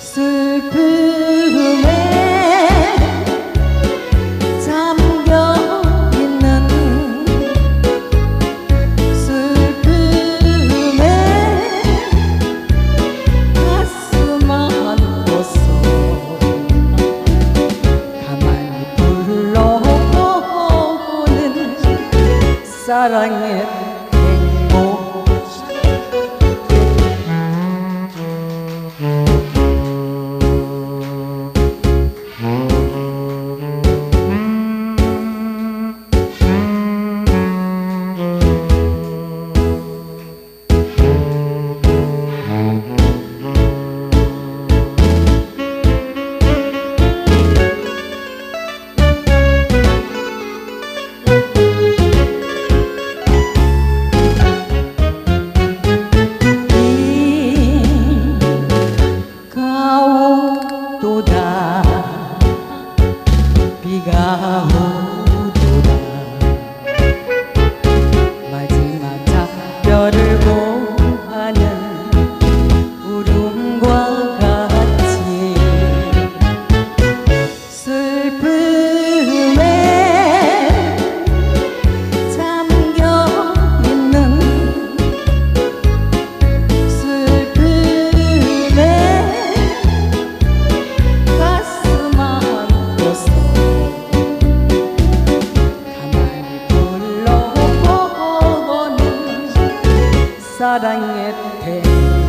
슬픈 xa ranh hình một ราหู xa đành hết thề